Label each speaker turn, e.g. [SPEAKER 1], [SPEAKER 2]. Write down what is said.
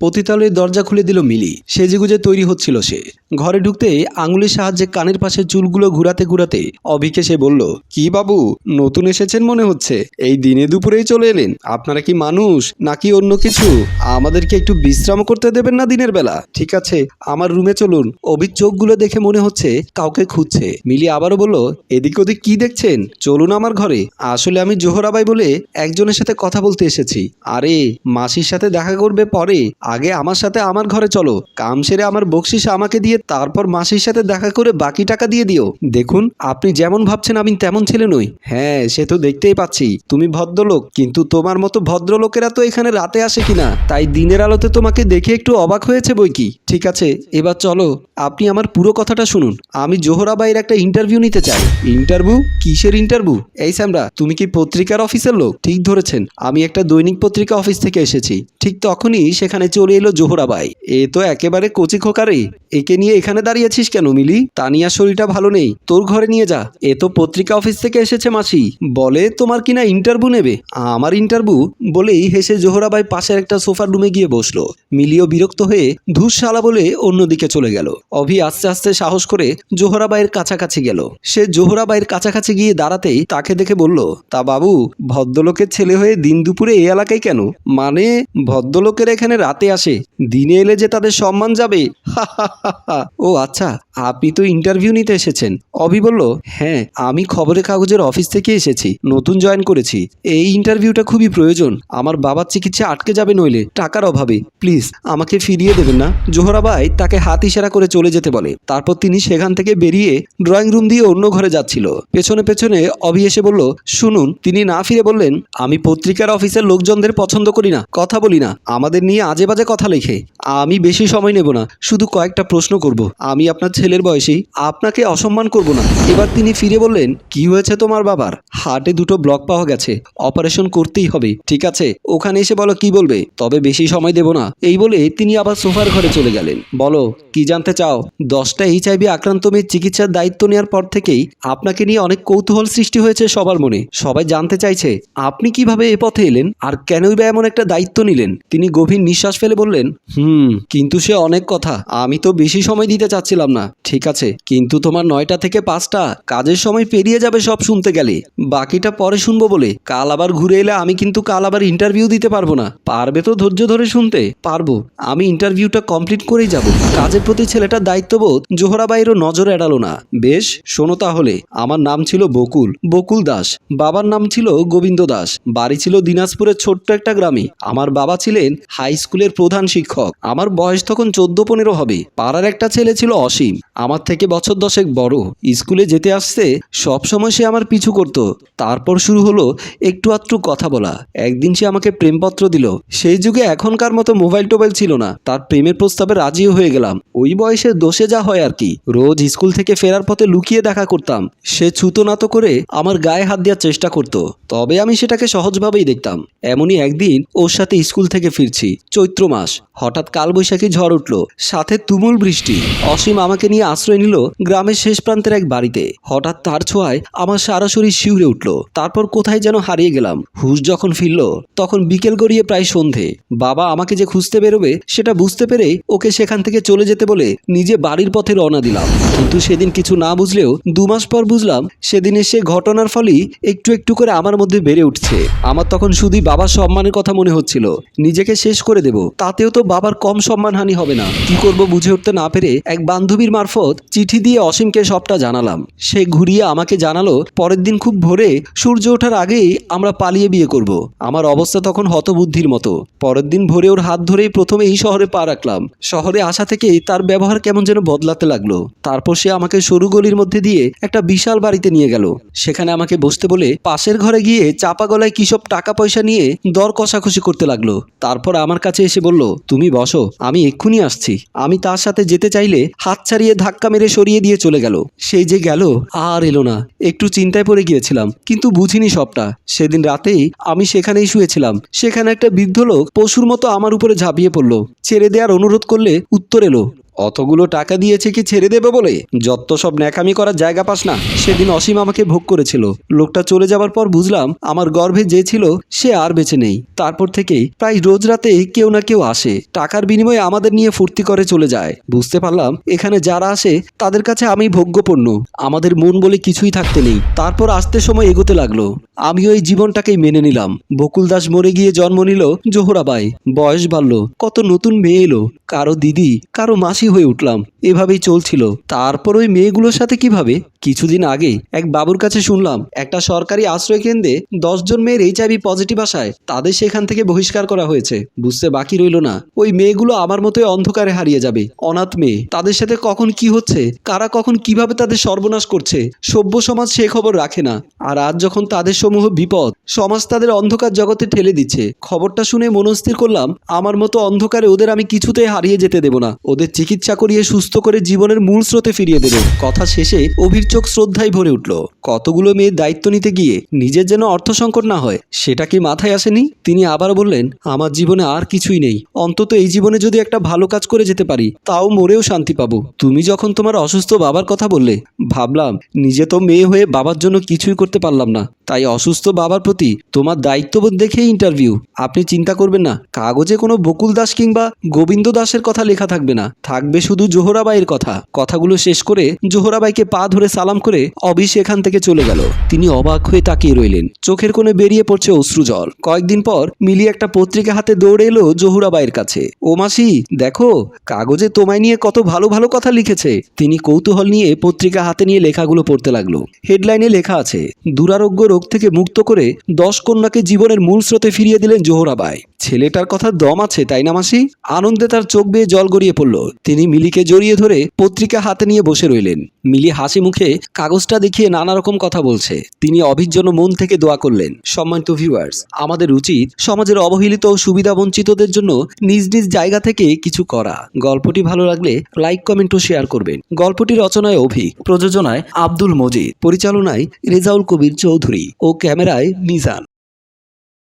[SPEAKER 1] পতিতালয়ের দরজা খুলে দিল মিলি। সেজেগুজে তৈরি হচ্ছিল সে। ঘরে ঢুকতে আঙুলের সাহায্যে কানের পাশে চুলগুলো ঘুরাতে ঘুরাতে অভিকে সে বলল, কি বাবু, নতুন এসেছেন মনে হচ্ছে? এই দিনে দুপুরেই চলে এলেন। আপনারা কি মানুষ নাকি অন্য কিছু? আমাদেরকে একটু বিশ্রাম করতে দেবেন না দিনের বেলা? ঠিক আছে, আমার রুমে চলুন। অভির চোখগুলো দেখে মনে হচ্ছে কাউকে খুঁজছে। মিলি আবারও বলল, এদিক ওদিক কি দেখছেন? চলুন আমার ঘরে। আসলে আমি জোহরাবাই বলে একজনের সাথে কথা বলতে এসেছি। আরে, মাসির সাথে দেখা করবে পরে আগে আমার সাথে আমার ঘরে চলো। কাম সেরে আমার বকশিস আমাকে দিয়ে তারপর মাসির সাথে দেখা করে বাকি টাকা দিয়ে দিও। দেখুন, আপনি যেমন ভাবছেন আমি তেমন ছেলে নই। হ্যাঁ সে তো দেখতেই পাচ্ছি। তুমি ভদ্রলোক, কিন্তু তোমার মতো ভদ্রলোকেরা তো এখানে রাতে আসে কিনা? তাই দিনের আলোতে তোমাকে দেখে একটু অবাক হয়েছে বই কি? ঠিক আছে, এবার চলো, আপনি আমার পুরো কথাটা শুনুন। আমি জোহরাবাইয়ের একটা ইন্টারভিউ নিতে চাই। ইন্টারভিউ কিসের ইন্টারভিউ এই স্যামরা, তুমি কি পত্রিকার অফিসের লোক? ঠিক ধরেছেন। আমি একটা দৈনিক পত্রিকা অফিস থেকে এসেছি। ঠিক তখনই সেখানে চলে এলো জোহরাবাই। এ তো একেবারে কচি খোকারে। একে নিয়ে এখানে দাঁড়িয়েছিস কেন, মিলি? তানিয়ার শরীরটা ভালো নেই। তোর ঘরে নিয়ে যা। এ তো পত্রিকা অফিস থেকে এসেছে মাসি। বলে তোমার কিনা ইন্টারভিউ নেবে? আমার ইন্টারভিউ বলেই হেসে জোহরাবাই পাশের একটা সোফার রুমে গিয়ে বসল। মিলিও বিরক্ত হয়ে ধূস শালা বলে অন্যদিকে চলে গেল। অভি আস্তে আস্তে সাহস করে জোহরাবাইয়ের কাছাকাছি গেল। সে জোহরাবাইয়ের কাছাকাছি গিয়ে দাঁড়াতেই তাকে দেখে বলল, তা বাবু, ভদ্রলোকের ছেলে হয়ে দিন দুপুরে এই এলাকায় কেন? মানে ভদ্রলোকের এখানে রাতে আসে। দিনে এলে যে তাদের সম্মান যাবে। ও আচ্ছা আপনি তো ইন্টারভিউ নিতে এসেছেন। অভি বলল হ্যাঁ আমি খবরের কাগজের অফিস থেকে এসেছি, নতুন জয়েন করেছি। এই ইন্টারভিউটা খুবই প্রয়োজন। আমার বাবার চিকিৎসা আটকে যাবে নইলে টাকার অভাবে। প্লিজ, আমাকে ফিরিয়ে দেবেন না। জোহরাবাই তাকে হাত ইশারা করে চলে যেতে বলে। তারপর তিনি সেখান থেকে বেরিয়ে ড্রয়িং রুম দিয়ে অন্য ঘরে যাচ্ছিল। পেছনে পেছনে অভি এসে বলল, শুনুন। তিনি না ফিরে বললেন, আমি পত্রিকার অফিসের লোকজনদের পছন্দ করি না। কথা বলি না। আমাদের নিয়ে আজে বাজে কথা লিখে, আমি বেশি সময় নেব না, শুধু কয়েকটা প্রশ্ন করব। আমি আপনার ছেলের বয়সী, আপনাকে অসম্মান করব না। এবার তিনি ফিরে বললেন, কি হয়েছে তোমার বাবার? হার্টে দুটো ব্লক পাওয়া গেছে, অপারেশন করতেই হবে, ঠিক আছে? ওখানে এসে বলো কি বলবে, তবে বেশি সময় দেব না। এই বলে তিনি আবার সোফার ঘরে চলে গেলেন। বলো, কি জানতে চাও? দশটা এইচআইভি আক্রান্ত মেয়ের চিকিৎসার দায়িত্ব নেওয়ার পর থেকেই আপনাকে নিয়ে অনেক কৌতূহল সৃষ্টি হয়েছে সবার মনে। সবাই জানতে চাইছে, আপনি কীভাবে এ পথে এলেন? আর কেনই বা এমন একটা দায়িত্ব নিলেন? তিনি গভীর নিঃশ্বাস ফেলে বললেন, হুম, কিন্তু সে অনেক কথা। আমি তো বেশি সময় দিতে চাচ্ছিলাম না। ঠিক আছে, কিন্তু তোমার নয়টা থেকে পাঁচটা, কাজের সময় পেরিয়ে যাবে সব শুনতে গেলে। বাকিটা পরে শুনব বলে। কাল আবার ঘুরে এলে আমি কিন্তু কাল আবার ইন্টারভিউ দিতে পারব না। পারবে তো ধৈর্য ধরে শুনতে। পারব। আমি ইন্টারভিউটা কমপ্লিট করেই যাব। কাজের প্রতি ছেলেটার দায়িত্ববোধ জোহরাবাইয়েরও নজর এড়ালো না। বেশ, শোনো তাহলে। আমার নাম ছিল বকুল। বকুল দাস। বাবার নাম ছিল গোবিন্দ দাস। বাড়ি ছিল দিনাজপুরের ছোট্ট একটা গ্রামে। আমার বাবা ছিলেন হাই স্কুলের প্রধান শিক্ষক। আমার বয়স তখন চোদ্দ পনেরো হবে। পাড়ার একটা ছেলে ছিল অসীম। আমার থেকে বছর দশেক বড়। স্কুলে যেতে আসতে সবসময় সে আমার পিছু করত। তারপর শুরু হলো একটু আধটু কথা বলা। একদিন সে আমাকে প্রেমপত্র দিল। সেই যুগে এখনকার মতো মোবাইল টোবাইল ছিল না। তার প্রেমের প্রস্তাবে রাজিও হয়ে গেলাম। ওই বয়সে দোষে যা হয় আর কি। রোজ স্কুল থেকে ফেরার পথে লুকিয়ে দেখা করতাম। সে ছুতো নাতো করে আমার গায়ে হাত দেওয়ার চেষ্টা করত। তবে আমি সেটাকে সহজভাবেই দেখতাম। এমনই একদিন ওর সাথে স্কুল থেকে ফিরছি। চৈত্র মাস। হঠাৎ কালবৈশাখী ঝড় উঠল। সাথে তুমুল বৃষ্টি। অসীম আমাকে নিয়ে আশ্রয় নিল গ্রামের শেষ প্রান্তের এক বাড়িতে। হঠাৎ তার ছোঁয়ায় আমার সারা শরীর শিউরে উঠল। তারপর কোথায় যেন হারিয়ে গেলাম। হুশ যখন ফিরল, তখন বিকেল গড়িয়ে প্রায় সন্ধে। বাবা আমাকে যে খুঁজতে বেরোবে, সেটা বুঝতে পেরে ওকে সেখান থেকে চলে যেতে বলে নিজে বাড়ির পথে রওনা দিলাম। কিন্তু সেদিন কিছু না বুঝলেও দু মাস পর বুঝলাম, সেদিনের সে ঘটনার ফলেই একটু একটু করে আমার মধ্যে বেড়ে উঠছে। আমার তখন শুধুই বাবার সম্মানের কথা মনে হচ্ছিল। নিজেকে শেষ করে দেব। তাতেও তো বাবার কম সম্মানহানি হবে না। কি করব বুঝে উঠতে না পেরে এক বান্ধবীর মারফত চিঠি দিয়ে অসীমকে সবটা জানালাম। সে ঘুরিয়ে আমাকে জানালো, পরের দিন খুব ভোরে সূর্য ওঠার আগেই আমরা পালিয়ে বিয়ে করব। আমার অবস্থা তখন হতবুদ্ধির মতো। পরের দিন ভোরে ওর হাত ধরেই প্রথমে এই শহরে পা রাখলাম। শহরে আসা থেকেই তার ব্যবহার কেমন যেন বদলাতে লাগল। তারপর সে আমাকে সরু গলির মধ্যে দিয়ে একটা বিশাল বাড়িতে নিয়ে গেল। সেখানে আমাকে বসতে বলে পাশের ঘরে গিয়ে চাপা গলায় কিসব টাকা পয়সা নিয়ে দর কষাকষি করতে লাগল। তারপর আমার কাছে এসে বলল, তুমি বসো, আমি এক্ষুনি আসছি। আমি তার সাথে যেতে চাইলে হাত ছাড়িয়ে ধাক্কা মেরে সরিয়ে দিয়ে চলে গেল। সেই যে গেল, আর এলো না। একটু চিন্তায় পড়ে গিয়েছিলাম, কিন্তু বুঝিনি সবটা। সেদিন রাতেই আমি সেখানেই শুয়েছিলাম। সেখানে একটা বৃদ্ধ লোক পশুর মতো আমার উপরে ঝাঁপিয়ে পড়ল। ছেড়ে দেওয়ার অনুরোধ করলে উত্তর এলো অতগুলো টাকা দিয়েছে কি ছেড়ে দেবে বলে? যত সব ন্যাকামি করার জায়গা পাস না, সেদিন অসীম আমাকে ভোগ করেছিল। লোকটা চলে যাবার পর বুঝলাম, আমার গর্ভে যে ছিল, সে আর বেঁচে নেই। তারপর থেকেই প্রায় রোজ রাতে কেউ না কেউ আসে। টাকার বিনিময়ে আমাদের নিয়ে ফুর্তি করে চলে যায়। বুঝতে পারলাম, এখানে যারা আসে, তাদের কাছে আমি ভোগ্যপণ্য। আমাদের মন বলে কিছুই থাকতে নেই। তারপর আসতে সময় এগোতে লাগল। আমিও এই জীবনটাকেই মেনে নিলাম। বকুল দাস মরে গিয়ে জন্ম নিল জোহরাবাই। বয়স বাড়ল, কত নতুন মেয়ে এলো। কারও দিদি, কারও মাসি হয়ে উঠলাম। এভাবেই চলছিল। তারপর ওই মেয়েগুলোর সাথে কীভাবে? কিছুদিন আগে এক বাবুর কাছে শুনলাম, একটা সরকারি আশ্রয় কেন্দ্রে দশজন মেয়ের এইচআইভি পজিটিভ আসায়, তাদের সেখান থেকে বহিষ্কার করা হয়েছে। বুঝতে বাকি রইল না। ওই মেয়েগুলো আমার মতোই অন্ধকারে হারিয়ে যাবে। অনাথ মেয়ে, তাদের সাথে কখন কি হচ্ছে? কারা কখন কীভাবে তাদের সর্বনাশ করছে? সভ্য সমাজ সে খবর রাখে না। আর আজ যখন তাদের সমূহ বিপদ, সমাজ তাদের অন্ধকার জগতে ঠেলে দিচ্ছে। খবরটা শুনে মনস্থির করলাম, আমার মতো অন্ধকারে ওদের আমি কিছুতেই হারিয়ে যেতে দেব না। ওদের চিকিৎসা করিয়ে সুস্থ করে জীবনের মূল স্রোতে ফিরিয়ে দেবে। কথা শেষে অভির চোখ শ্রদ্ধায় ভরে উঠল। কতগুলো মেয়ের দায়িত্ব নিতে গিয়ে নিজের যেন অর্থ সংকট না হয়, সেটা কি মাথায় আসেনি? তিনি আবার বললেন, আমার জীবনে আর কিছুই নেই। অন্তত এই জীবনে যদি একটা ভালো কাজ করে যেতে পারি, তাও মরেও শান্তি পাবো। তুমি যখন তোমার অসুস্থ বাবার কথা বললে, ভাবলাম, নিজে তো মেয়ে হয়ে বাবার জন্য কিছুই করতে পারলাম না। তাই অসুস্থ বাবার প্রতি তোমার দায়িত্ববোধ দেখে ইন্টারভিউ আপনি চিন্তা করবেন না, কাগজে কোনো বকুল দাস কিংবা গোবিন্দ দাসের কথা লেখা থাকবে না। থাকবে শুধু জোহরাবাইয়ের কথা। কথাগুলো শেষ করে জোহরাবাইকে পা ধরে সালাম করে অভি সেখান থেকে চলে গেল। তিনি অবাক হয়ে তাকিয়ে রইলেন। চোখের কোণে বেরিয়ে পড়ছে অশ্রুজল কয়েকদিন পর মিলি একটা পত্রিকা হাতে দৌড়ে এলো জহুরাবাইয়ের কাছে। ও মাসি, দেখো, কাগজে তোমায় নিয়ে কত ভালো ভালো কথা লিখেছে। তিনি কৌতূহল নিয়ে পত্রিকা হাতে নিয়ে লেখাগুলো পড়তে লাগল। হেডলাইনে লেখা আছে, দুরারোগ্য রোগ থেকে মুক্ত করে দশ কন্যাকে জীবনের মূল স্রোতে ফিরিয়ে দিলেন জোহরাবাই। ছেলেটার কথা দম আছে, তাই না মাসি? আনন্দে তার চোখ বেয়ে জল গড়িয়ে পড়ল। তিনি মিলিকে জড়িয়ে ধরে পত্রিকা হাতে নিয়ে বসে রইলেন। মিলি হাসি মুখে কাগজটা দেখিয়ে নানা রকম কথা বলছে। তিনি অভির জন্য মন থেকে দোয়া করলেন। সম্মানিত ভিউয়ার্স আমাদের উচিত সমাজের অবহেলিত ও সুবিধা বঞ্চিতদের জন্য নিজ নিজ জায়গা থেকে কিছু করা। গল্পটি ভালো লাগলে লাইক কমেন্ট ও শেয়ার করবেন। গল্পটি রচনায় অভি প্রযোজনায় আব্দুল মজিদ, পরিচালনায় রেজাউল কবির চৌধুরী ও ক্যামেরায় মিজান।